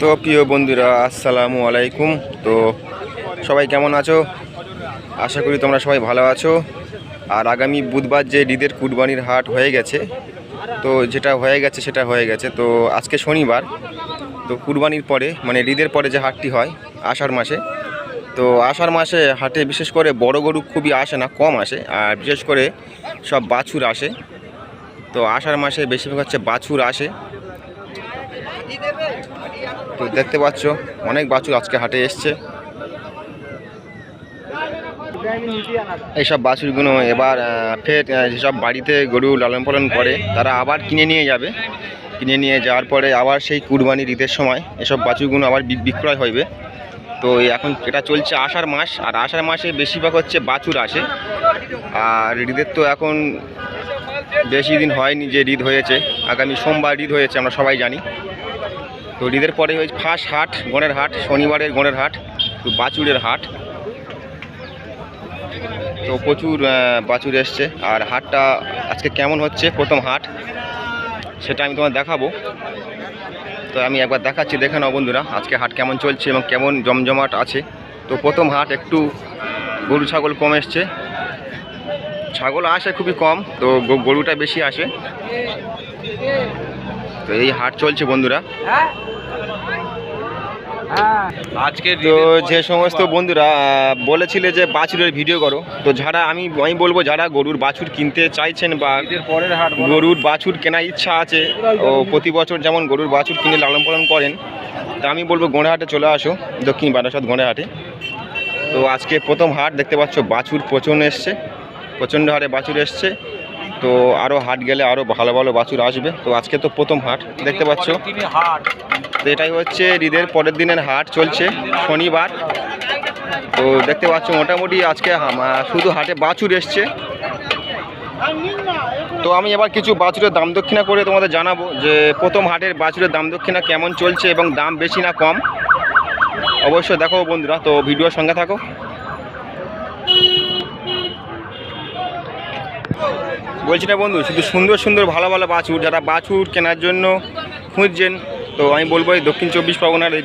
তো প্রিয় বন্ধুরা, আসসালামু আলাইকুম। তো সবাই কেমন আছো? আশা করি তোমরা সবাই ভালো আছো। আর আগামী বুধবার যে ঈদের কুরবানির হাট হয়ে গেছে, তো যেটা হয়ে গেছে সেটা হয়ে গেছে। তো আজকে শনিবার, তো কুরবানির পরে মানে ঈদের পরে যে হাটটি হয়, আষাঢ় মাসে, তো আষাঢ় মাসে হাটে বিশেষ করে বড় গরু খুবই আসে না, কম আসে। আর বিশেষ করে সব বাছুর আসে। তো আষাঢ় মাসে বেশিরভাগ হচ্ছে বাছুর আসে। তো দেখতে পাচ্ছ, অনেক বাছুর আজকে হাটে এসছে। এইসব বাছুরগুলো এবার ফের যেসব বাড়িতে গরু লালন পালন করে, তারা আবার কিনে নিয়ে যাবে। কিনে নিয়ে যাওয়ার পরে আবার সেই কুরবানির ঈদের সময় এসব বাছুরগুলো আবার বিক্রয় হইবে। তো এখন এটা চলছে আষাঢ় মাস, আর আষাঢ় মাসে বেশিরভাগ হচ্ছে বাছুর আসে। আর ঈদের তো এখন বেশি দিন হয়নি যে ঈদ হয়েছে, আগামী সোমবার ঈদ হয়েছে, আমরা সবাই জানি। তো ঈদের পরে হয়েছে ফার্স্ট হাট, গণের হাট, শনিবারের গণের হাট বাছুরের হাট। তো প্রচুর বাছুর এসছে। আর হাটটা আজকে কেমন হচ্ছে? প্রথম হাট। সেটা আমি তোমার দেখাবো। তো আমি একবার দেখাচ্ছি, দেখে নাও বন্ধুরা, আজকে হাট কেমন চলছে এবং কেমন জমজমাট আছে। তো প্রথম হাট একটু গরু, ছাগল কম এসছে। ছাগল আসে খুবই কম, তো গরুটা বেশি আসে। তো এই হাট চলছে বন্ধুরা। আজকে তো যে সমস্ত বন্ধুরা বলেছিলে যে বাছুরের ভিডিও করো তো যারা আমি আমি বলব যারা গরুর বাছুর কিনতে চাইছেন বা হাট গরুর বাছুর কেনার ইচ্ছা আছে ও প্রতি বছর যেমন গরুর বাছুর কিনে লালন পালন করেন তা আমি বলব গোড়াহাটে চলে আসো দক্ষিণ বারাসাত গোড়াহাটে। তো আজকে প্রথম হাট দেখতে পাচ্ছ বাছুর প্রচণ্ড এসছে প্রচণ্ড হারে বাছুর এসছে। তো আরও হাট গেলে আরও ভালো ভালো বাছুর আসবে। তো আজকে তো প্রথম হাট, দেখতে পাচ্ছ? তো এটাই হচ্ছে ঈদের পরের দিনের হাট চলছে, শনিবার। তো দেখতে পাচ্ছ, মোটামুটি আজকে শুধু হাটে বাছুর এসছে। তো আমি এবার কিছু বাছুরের দাম দক্ষিণা করে তোমাদের জানাব যে, প্রথম হাটের বাছুরের দাম দক্ষিণা কেমন চলছে এবং দাম বেশি না কম। অবশ্যই দেখো বন্ধুরা, তো ভিডিওর সঙ্গে থাকো। বলছি না বন্ধু, শুধু সুন্দর সুন্দর ভালো ভালো বাছুর, যারা বাছুর কেনার জন্য খুঁজছেন, তো আমি বলব এই দক্ষিণ চব্বিশ পরগনার এই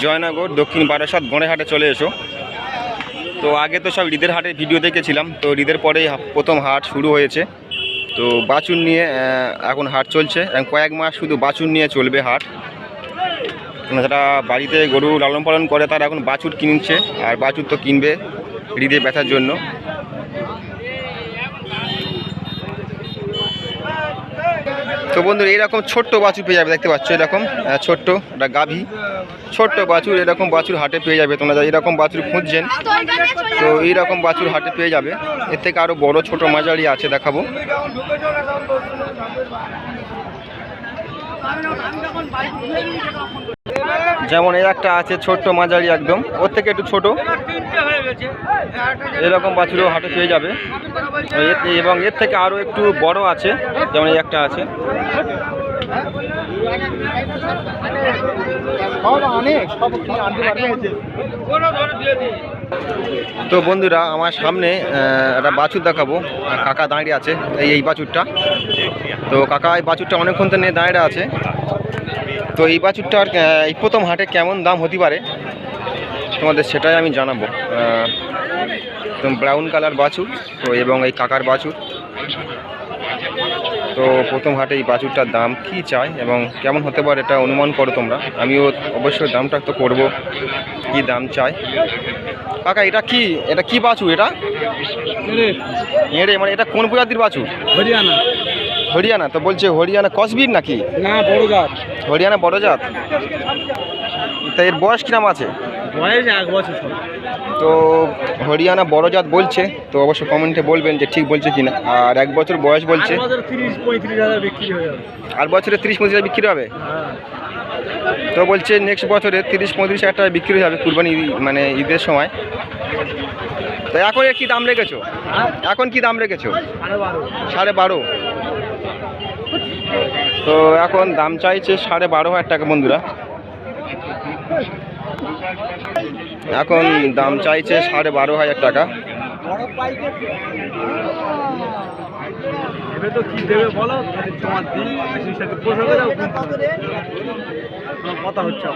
জয়নগর, দক্ষিণ বারাসাত গণেরহাটে চলে এসো। তো আগে তো সব ঈদের হাটের ভিডিও দেখেছিলাম, তো ঈদের পরেই হা- প্রথম হাট শুরু হয়েছে। তো বাছুর নিয়ে এখন হাট চলছে, এবং কয়েক মাস শুধু বাছুর নিয়ে চলবে হাট। যারা বাড়িতে গরু লালন পালন করে, তারা এখন বাছুর কিনছে, আর বাছুর তো কিনবে ঈদে ব্যথার জন্য। তো বন্ধুরা, এরকম ছোট্ট বাছুর পেয়ে যাবে, দেখতে পাচ্ছ এরকম ছোট্ট, একটা গাভী। ছোট্ট বাছুর, এরকম বাছুর হাটে পেয়ে যাবে তোমরা এরকম বাছুর খুঁজছেন, তো এইরকম বাছুর হাটে পেয়ে যাবে। এর থেকে আরও বড়, ছোট মাঝারি আছে, দেখাবো। যেমন এই একটা আছে ছোট্ট মাঝারি একদম। ওর থেকে একটু ছোট। এরকম বাছুরও হাটে পেয়ে যাবে। এবং এর থেকে আরও একটু বড় আছে যেমন এই একটা আছে। তো বন্ধুরা আমার সামনে একটা বাছুর দেখাবো। কাকা দাঁড়িয়ে আছে এই এই বাছুরটা। তো কাকা এই বাছুরটা অনেকক্ষণ নিয়ে দাঁড়িয়ে আছে। তো এই বাছুরটার এই প্রথম হাটে কেমন দাম হতে পারে? তোমাদের সেটাই আমি জানাব। ব্রাউন কালার বাছুর তো এবং এই কাকার বাছুর। তো প্রথম হাটে এই বাছুরটার দাম কি চাই এবং কেমন হতে পারে এটা অনুমান করো তোমরা। আমিও অবশ্যই দামটা তো করব কি দাম চাই। কাকা এটা কি এটা কি বাছুর এটা? এড়ে মানে এটা কোন প্রজাতির বাছুর? হরিয়ানা। হরিয়ানা? তো বলছে হরিয়ানা কসবির নাকি? না বড় জাত। হরিয়ানা বড় জাত? তা এর বয়স কিরাম আছে? বয়স এক বছর। তো হরিয়ানা বড় জাত বলছে তো অবশ্যই কমেন্টে বলবেন যে ঠিক বলছে কিনা। আর এক বছর বয়স বলছে। হয়ে আর বছরে তিরিশ পঁয়ত্রিশ হাজার বিক্রি হবে? হ্যাঁ। তো বলছে নেক্সট বছরে তিরিশ পঁয়ত্রিশ হাজার টাকা বিক্রি হয়ে যাবে কুরবানি মানে ঈদের সময়। তো এখন কি দাম রেখেছো? এখন কি দাম রেখেছো? সাড়ে বারো। তো এখন দাম চাইছে সাড়ে বারো হাজার টাকা বন্ধুরা। এখন দাম চাইছে সাড়ে বারো হাজার টাকা। তো কি দেবে বলো? তাহলে তোমার দিন সেই সাথে পোষাবে দাও। আমার কথা হচ্ছে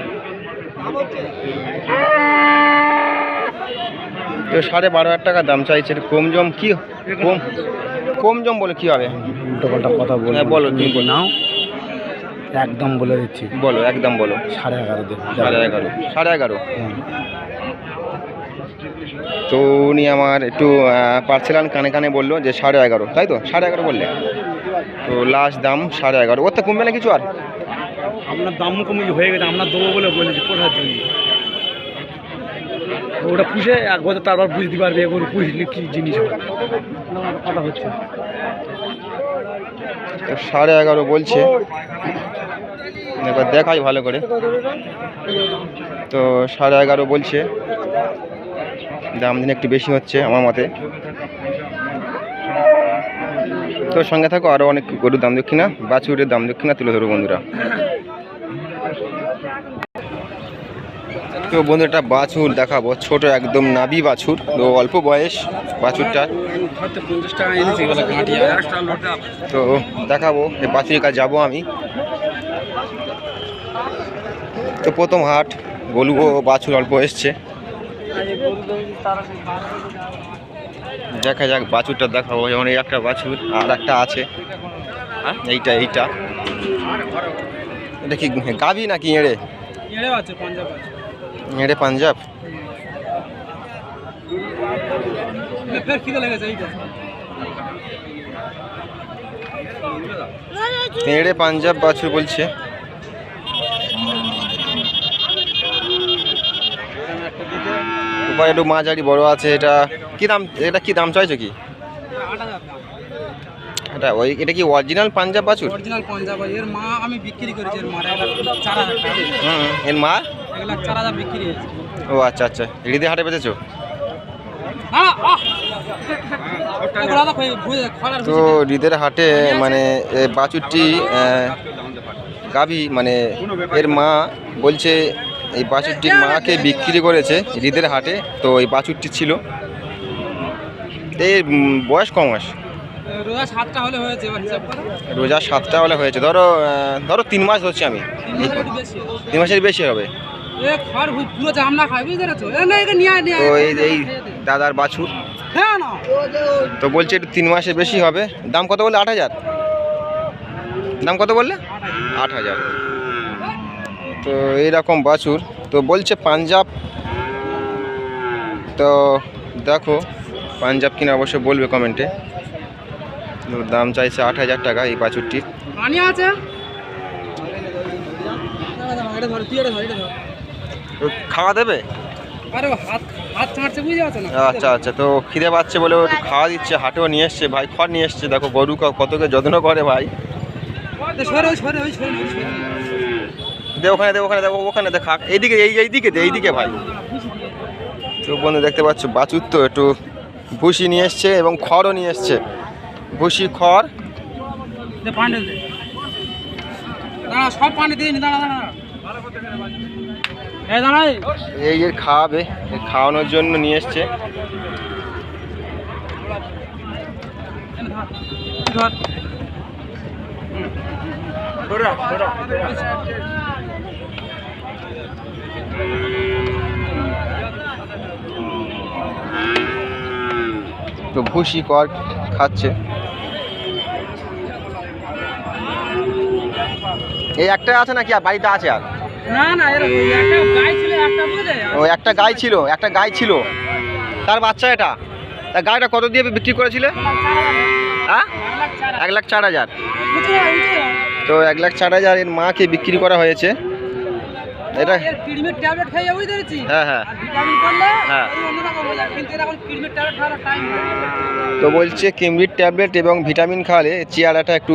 তো সাড়ে বারো হাজার টাকা দাম চাইছে। কম জম কি কম কম জম বলে কি হবে? কথা বল হ্যাঁ বলো তুমি বলো। নাও একদম বলে দিচ্ছি। বলো একদম বলো। সাড়ে এগারো দেবো। সাড়ে এগারো। সাড়ে এগারো? তো উনি আমার একটু পার্সেলান কানে কানে বলল যে সাড়ে এগারো তাই তো? সাড়ে এগারো বললে? তো লাস্ট দাম সাড়ে এগারো। ওর তো কমবে না কিছু আর? আপনার দাম কমে হয়ে গেছে। আপনার দেবো বলে বলেছি কোথায় ওটা পুষে এক বছর তারপর বুঝতে পারবে এগুলো পুষলে কি জিনিস আমার কথা হচ্ছে। সাড়ে এগারো বলছে। এবার দেখাই ভালো করে। তো সাড়ে এগারো বলছে। দাম দিন একটু বেশি হচ্ছে আমার মতে। তো সঙ্গে থাকো আরও অনেক গরুর দাম দক্ষিণা বাছুরের দাম দক্ষিণা তুলে ধরো বন্ধুরা। তো বন্ধুটা বাছুর দেখাবো। ছোট একদম নাবি বাছুর, তো অল্প বয়স বাছুরটার তো দেখাবো বাছুরের কাছে যাব আমি। তো প্রথম হাট, গলু ও বাছুর অল্প এসছে। দেখা যাক, বাছুরটা দেখাবো। যেমন এই একটা বাছুর, আর একটা আছে। হ্যাঁ এইটা এইটা। এটা কি গাবি নাকি এড়ে? এড়ে আছে, পাঞ্জাব আছে। এড়ে পাঞ্জাব। এড়ে পাঞ্জাব বাছুর বলছে। একটু মাঝারি বড় আছে এটা কি দাম এটা কি দাম চাইছো কি? এটা ওই এটা কি অরিজিনাল পাঞ্জাব বাছুর? অরিজিনাল পাঞ্জাব এর মা আমি বিক্রি করেছি এর টাকা। হুম এর মা? লাখ চার হাজার বিক্রি হয়েছে। ও আচ্ছা আচ্ছা। হৃদে হাটে বেঁচেছো তো হৃদের হাটে মানে এ বাছুরটি গাভী মানে এর মা বলছে এই বাছুরটির মাকে বিক্রি করেছে হৃদের হাটে। তো এই বাছুরটি ছিল। এই উম, বয়স কম মাস? রোজা সাতটা হলে হয়েছে এবার হিসাব করো। রোজা সাতটা হলে হয়েছে। ধরো ধরো তিন মাস হচ্ছে আমি। তিন মাসের বেশি হবে। তো এই এই দাদার বাছুর। হ্যাঁ তো বলছে একটু তিন মাসে বেশি হবে। দাম কত বললে? আট হাজার। দাম কত বললে? আট হাজার। তো এইরকম বাছুর। তো বলছে পাঞ্জাব। তো দেখো পাঞ্জাব কিনা অবশ্যই বলবে কমেন্টে। তো দাম চাইছে আট হাজার টাকা এই বাছুরটির। আছে? খাওয়া দেবে? আচ্ছা আচ্ছা তো খিদে পাচ্ছে বলে একটু খাওয়া দিচ্ছে হাটেও নিয়ে এসছে ভাই খড় নিয়ে এসছে দেখো গরু কতকে যত্ন করে ভাই। দে ওখানে দে ওখানে দে ওখানে দে খাক। এইদিকে এই এইদিকে দে এইদিকে ভাই। তো বন্ধু দেখতে পাচ্ছ বাছুর তো একটু ভুসি নিয়ে এসছে এবং খড়ও নিয়ে এসছে। ভুসি খড়। সব পানি দিয়ে দাঁড়া দাঁড়া। এই যে খাওয়াবে খাওয়ানোর জন্য নিয়ে এসছে। তো ভুসি খড় খাচ্ছে। এই একটা আছে নাকি? আর বাড়িতে আছে আর? না না এরকম একটা গাই ছিল একটা ও একটা গাই ছিল একটা গাই ছিল। তার বাচ্চা এটা? তা গাইটা কত দিয়ে বিক্রি করেছিলে? হ্যাঁ? এক লাখ চার হাজার। তো এক লাখ চার হাজার এর মাকে বিক্রি করা হয়েছে। এটা কিডনির ট্যাবলেট খাইয়ে বুঝতে পেরেছি হ্যাঁ হ্যাঁ। ভিটামিন করলে হ্যাঁ। কিন্তু ট্যাবলেট খাওয়ার টাইম তো বলছে কিমরির ট্যাবলেট এবং ভিটামিন খাওয়ালে চেয়ারাটা একটু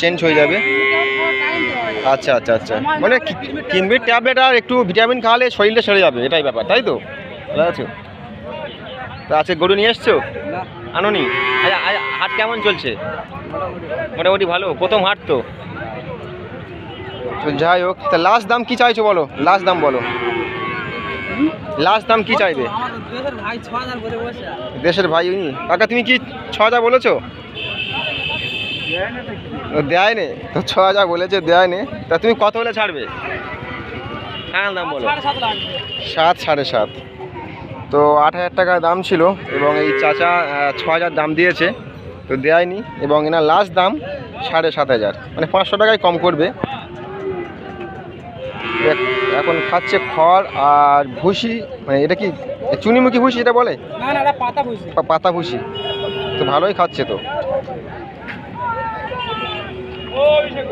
চেঞ্জ হয়ে যাবে। আচ্ছা আচ্ছা আচ্ছা। মানে কিনবি ট্যাবলেট আর একটু ভিটামিন খাওয়ালে শরীরটা সেরে যাবে এটাই ব্যাপার তাই তো? বুঝতে পারছ তো আছে গরু নিয়ে এসছো? আনোনি? আচ্ছা, আচ্ছা, হাট কেমন চলছে? মোটামুটি ভালো প্রথম হাট তো। তো যাই হোক তা লাস্ট দাম কি চাইছো বলো? লাস্ট দাম বলো। লাস্ট দাম কি চাইবে? দেশের ভাই দেশের উনি? কাকা তুমি কি ছ হাজার বলেছ? ও দেয় নে তো ছ হাজার বলেছে দেয় নে তা তুমি কত হলে ছাড়বে? ফাইনাল দাম বলো। সাত সাড়ে সাত। তো আট হাজার টাকা দাম ছিল এবং এই চাচা ছ হাজার দাম দিয়েছে। তো দেয়নি এবং এনার লাস্ট দাম সাড়ে সাত হাজার। মানে পাঁচশো টাকায় কম করবে। এখন খাচ্ছে খড় আর ভুসি। মানে এটা কি চুনিমুখী ভুসি এটা বলে? পাতা ভুসি। তো ভালোই খাচ্ছে তো।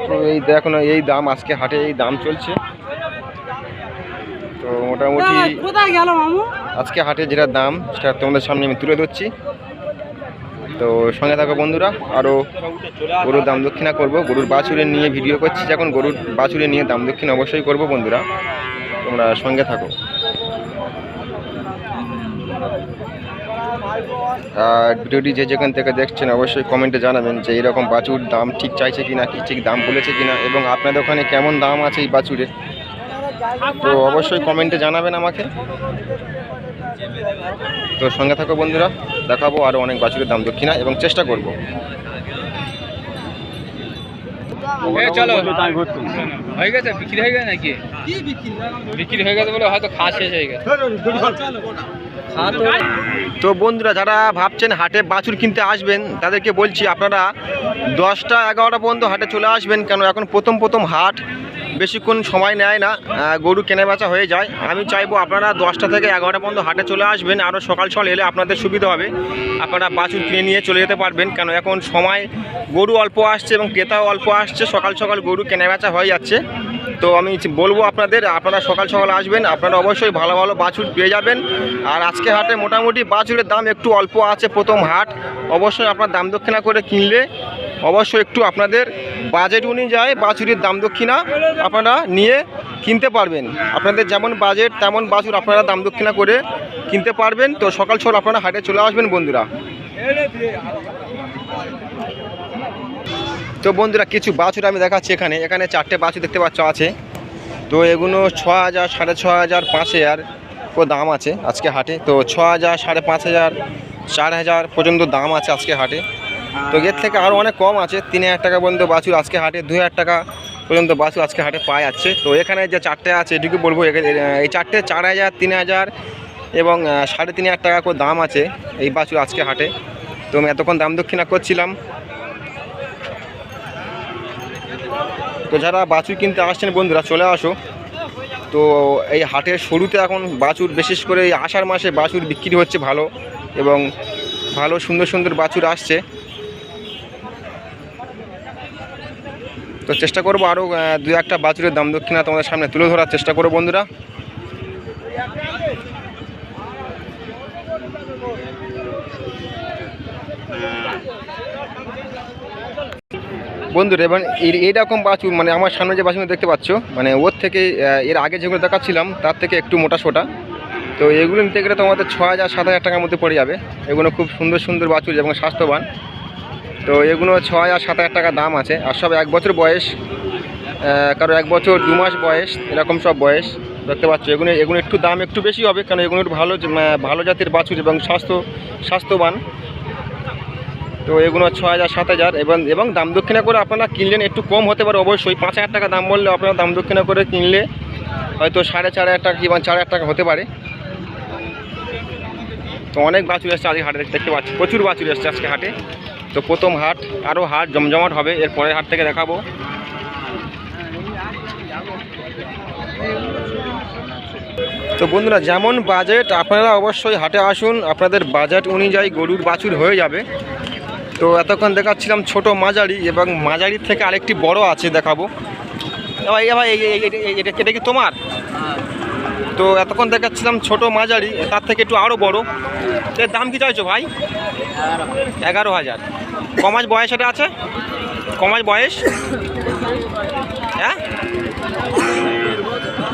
তো এই দেখুন এই দাম আজকে হাটে এই দাম চলছে। তো মোটামুটি কোথায় গেল মামু? আজকে হাটে যেটা দাম সেটা তোমাদের সামনে আমি তুলে ধরছি। তো সঙ্গে থাকো বন্ধুরা আরও গরুর দাম দক্ষিণা করব। গরুর বাছুরে নিয়ে ভিডিও করছি যখন গরুর বাছুরে নিয়ে দাম দক্ষিণা অবশ্যই করব বন্ধুরা। তোমরা সঙ্গে থাকো। ভিডিওটি যে যেখান থেকে দেখছেন অবশ্যই কমেন্টে জানাবেন যে এরকম বাছুর দাম ঠিক চাইছে কিনা, কি ঠিক দাম বলেছে কিনা, এবং আপনাদের ওখানে কেমন দাম আছে এই বাছুরের তো অবশ্যই কমেন্টে জানাবেন আমাকে। তো সঙ্গে থাকো বন্ধুরা, দেখাবো আরও অনেক বাছুরের দাম দক্ষিণা এবং চেষ্টা করব। চলো। হয়ে গেছে? বিক্রি হয়ে গেছে নাকি? বিক্রি? বিক্রি হয়ে গেছে বলে হয়তো খাওয়া শেষ হয়ে গেছে। তো তো বন্ধুরা যারা ভাবছেন হাটে বাছুর কিনতে আসবেন তাদেরকে বলছি আপনারা দশটা এগারোটা পর্যন্ত হাটে চলে আসবেন কেন এখন প্রথম প্রথম হাট। বেশিক্ষণ সময় নেয় না গরু কেনা বেচা হয়ে যায়। আমি চাইব আপনারা দশটা থেকে এগারোটা পর্যন্ত হাটে চলে আসবেন আরও সকাল সকাল এলে আপনাদের সুবিধা হবে। আপনারা বাছুর কিনে নিয়ে চলে যেতে পারবেন, কেন এখন সময়, গরু অল্প আসছে এবং ক্রেতাও অল্প আসছে, সকাল সকাল গরু কেনা বেচা হয়ে যাচ্ছে। তো আমি বলব আপনাদের, আপনারা সকাল সকাল আসবেন, আপনারা অবশ্যই ভালো ভালো বাছুর পেয়ে যাবেন। আর আজকে হাটে মোটামুটি বাছুরের দাম একটু অল্প আছে প্রথম হাট, অবশ্যই আপনার দাম দক্ষিণা করে কিনলে অবশ্যই একটু আপনাদের বাজেট অনুযায়ী বাছুরের দাম দক্ষিণা আপনারা নিয়ে কিনতে পারবেন। আপনাদের যেমন বাজেট তেমন বাছুর আপনারা দাম দক্ষিণা করে কিনতে পারবেন। তো সকাল সকাল আপনারা হাটে চলে আসবেন বন্ধুরা। তো বন্ধুরা, কিছু বাছুর আমি দেখাচ্ছি এখানে। এখানে চারটে বাছুর দেখতে পাচ্ছ আছে। তো এগুলো ছ হাজার, সাড়ে ছ হাজার, পাঁচ হাজার ও দাম আছে আজকে হাটে। তো ছ হাজার, সাড়ে পাঁচ হাজার, চার হাজার পর্যন্ত দাম আছে আজকে হাটে। তো এর থেকে আরও অনেক কম আছে, তিন হাজার টাকা পর্যন্ত বাছুর আজকে হাটে দু হাজার টাকা পর্যন্ত বাছুর আজকে হাটে পাওয়া যাচ্ছে। তো এখানে যে চারটে আছে, এটুকু বলব এই চারটে চার হাজার, তিন হাজার এবং সাড়ে তিন হাজার টাকা করে দাম আছে এই বাছুর আজকে হাটে। তো আমি এতক্ষণ দাম দক্ষিণা করছিলাম। তো যারা বাছুর কিনতে আসছেন বন্ধুরা, চলে আসো। তো এই হাটের শুরুতে এখন বাছুর বিশেষ করে এই আষাঢ় মাসে বাছুর বিক্রি হচ্ছে ভালো এবং ভালো সুন্দর সুন্দর বাছুর আসছে। তো চেষ্টা করব আরও দু একটা বাছুরের দাম দক্ষিণা তোমাদের সামনে তুলে ধরার চেষ্টা করব বন্ধুরা। বন্ধুরা এই- এইরকম বাছুর মানে আমার সামনে যে বাছুর দেখতে পাচ্ছ মানে ওর থেকে এর আগে যেগুলো দেখাচ্ছিলাম, তার থেকে একটু মোটা সোটা। তো এগুলো নিতে গেলে তোমাদের ছ হাজার, সাত হাজার টাকার মধ্যে পড়ে যাবে। এগুলো খুব সুন্দর সুন্দর বাছুর এবং স্বাস্থ্যবান। তো এগুলো ছ হাজার সাত হাজার টাকা দাম আছে। আর সব এক বছর বয়স কারও এক বছর দু মাস বয়স, এরকম সব বয়স, দেখতে পাচ্ছ। এগুলো এগুলো একটু দাম একটু বেশি হবে, কারণ এগুলো একটু ভালো ভালো জাতের বাছুর এবং স্বাস্থ্য স্বাস্থ্যবান। তো এগুলো ছ হাজার, সাত হাজার, এবং এবং দাম দক্ষিণা করে আপনারা কিনলেন একটু কম হতে পারে অবশ্যই। পাঁচ হাজার টাকা দাম বললে আপনারা দাম দক্ষিণা করে কিনলে হয়তো সাড়ে চার হাজার টাকা কিংবা চার হাজার টাকা হতে পারে। তো অনেক বাছুর এসছে আজকে হাটে, দেখতে পাচ্ছি। প্রচুর বাছুর এসছে আজকে হাটে। তো প্রথম হাট আরও হাট জমজমাট হবে, এর পরের হাট থেকে দেখাবো। তো বন্ধুরা, যেমন বাজেট, আপনারা অবশ্যই হাটে আসুন। আপনাদের বাজেট অনুযায়ী গরুর বাছুর হয়ে যাবে। তো এতক্ষণ দেখাচ্ছিলাম ছোট মাঝারি এবং মাঝারির থেকে আরেকটি বড় আছে দেখাবো। ভাই ভাই এটা কি তোমার? তো এতক্ষণ দেখাচ্ছিলাম ছোট মাঝারি, তার থেকে একটু আরও বড়। এর দাম কি চাইছো ভাই? এগারো হাজার। কমাস বয়স এটা আছে? কমাস বয়স? হ্যাঁ?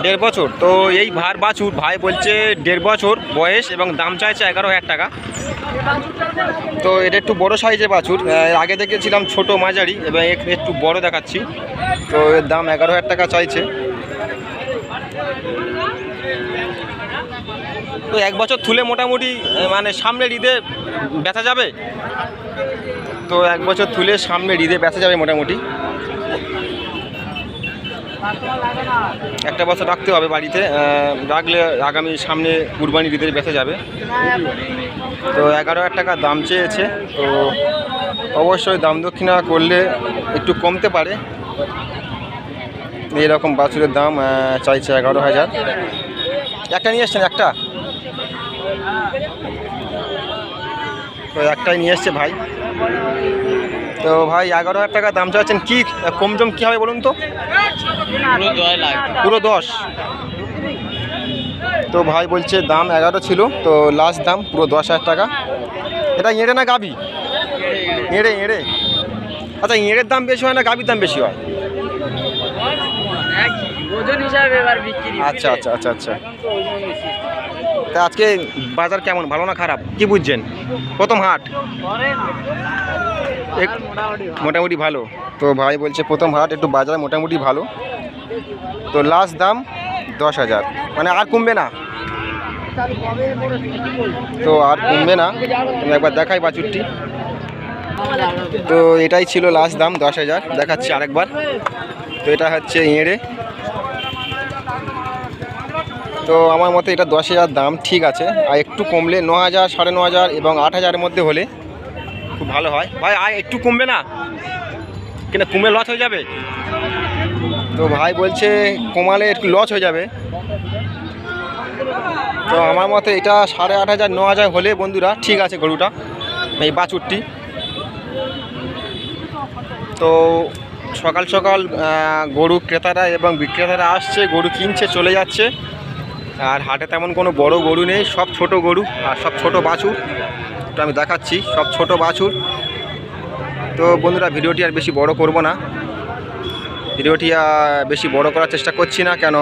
দেড় বছর। তো এই ভার বাছুর, ভাই বলছে দেড় বছর বয়স এবং দাম চাইছে এগারো হাজার টাকা। তো এটা একটু বড় সাইজের বাছুর। আগে দেখেছিলাম ছোট মাঝারি এবং একটু বড় দেখাচ্ছি। তো এর দাম এগারো হাজার টাকা চাইছে। তো এক বছর থুলে মোটামুটি মানে সামনের ঈদে ব্যথা যাবে? তো এক বছর থুলে সামনের ঈদে ব্যথা যাবে মোটামুটি। একটা বছর রাখতে হবে বাড়িতে রাখলে আগামী সামনে কুরবানি ঈদের বেঁচে যাবে। তো এগারো হাজার টাকা দাম চেয়েছে, তো অবশ্যই দাম দক্ষিণা করলে একটু কমতে পারে। এইরকম বাছুরের দাম চাইছে এগারো হাজার। একটা নিয়ে এসছেন একটা? তো একটাই নিয়ে এসছে ভাই। তো ভাই এগারো হাজার টাকা দাম চাচ্ছেন কি কম জম কী হবে বলুন তো? পুরো পুরো দশ। তো ভাই বলছে দাম এগারো ছিল তো লাস্ট দাম পুরো দশ হাজার টাকা। এটা এঁড়ে না গাবি এঁড়ে এঁড়ে আচ্ছা এঁড়ের দাম বেশি হয় না গাবির দাম বেশি হয়? ওজন হিসাবে এবার বিক্রি আচ্ছা আচ্ছা আচ্ছা আচ্ছা। তা আজকে বাজার কেমন? ভালো না খারাপ? কি বুঝছেন? প্রথম হাট। মোটামুটি ভালো। তো ভাই বলছে প্রথম হাট একটু বাজার মোটামুটি ভালো। তো লাস্ট দাম দশ হাজার। মানে আর কমবে না। তো আর কমবে না। তুমি একবার দেখাই বাছুরটি। তো এটাই ছিল লাস্ট দাম দশ হাজার। দেখাচ্ছি আরেকবার। তো এটা হচ্ছে এঁড়ে। তো আমার মতে এটা দশ হাজার দাম ঠিক আছে। আর একটু কমলে ন হাজার, সাড়ে ন হাজার এবং আট হাজারের মধ্যে হলে খুব ভালো হয়। ভাই, আর একটু কমবে না? কিনা কমে লস হয়ে যাবে? তো ভাই বলছে কমালে একটু লস হয়ে যাবে। তো আমার মতে এটা সাড়ে আট হাজার, ন হাজার হলে বন্ধুরা ঠিক আছে গরুটা, এই বাছুরটি। তো সকাল সকাল গরু ক্রেতারা এবং বিক্রেতারা আসছে, গরু কিনছে, চলে যাচ্ছে। আর হাটে তেমন কোনো বড় গরু নেই, সব ছোট গরু আর সব ছোট বাছুর। তো আমি দেখাচ্ছি, সব ছোট বাছুর। তো বন্ধুরা, ভিডিওটি আর বেশি বড় করব না। ভিডিওটি বেশি বড় করার চেষ্টা করছি না, কেন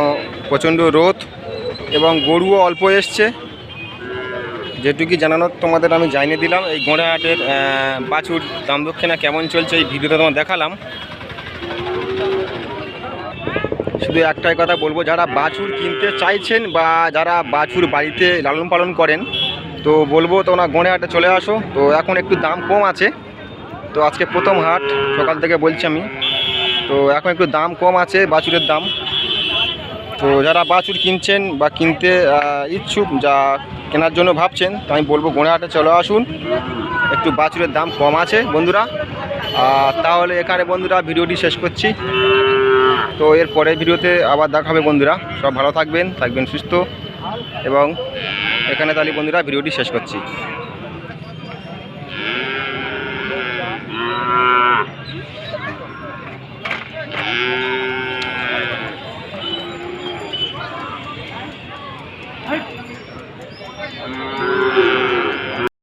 প্রচণ্ড রোদ এবং গরুও অল্প এসছে। যেটুকু জানানোর তোমাদের আমি জানিয়ে দিলাম, এই গোড়াহাটের বাছুর দাম দক্ষিণা কেমন চলছে এই ভিডিওটা তোমার দেখালাম। শুধু একটাই কথা বলব, যারা বাছুর কিনতে চাইছেন বা যারা বাছুর বাড়িতে লালন পালন করেন, তো বলব তোমরা গোড়াহাটে চলে আসো। তো এখন একটু দাম কম আছে। তো আজকে প্রথম হাট, সকাল থেকে বলছি আমি। তো এখন একটু দাম কম আছে, বাছুরের দাম। তো যারা বাছুর কিনছেন বা কিনতে ইচ্ছুক যা কেনার জন্য ভাবছেন, তো আমি বলব গোড়াহাটে চলে আসুন। একটু বাছুরের দাম কম আছে, বন্ধুরা। তাহলে এখানে বন্ধুরা, ভিডিওটি শেষ করছি। তো এর পরের ভিডিওতে আবার দেখা হবে বন্ধুরা। সব ভালো থাকবেন থাকবেন সুস্থ এবং এখানে তাহলে বন্ধুরা ভিডিওটি শেষ করছি।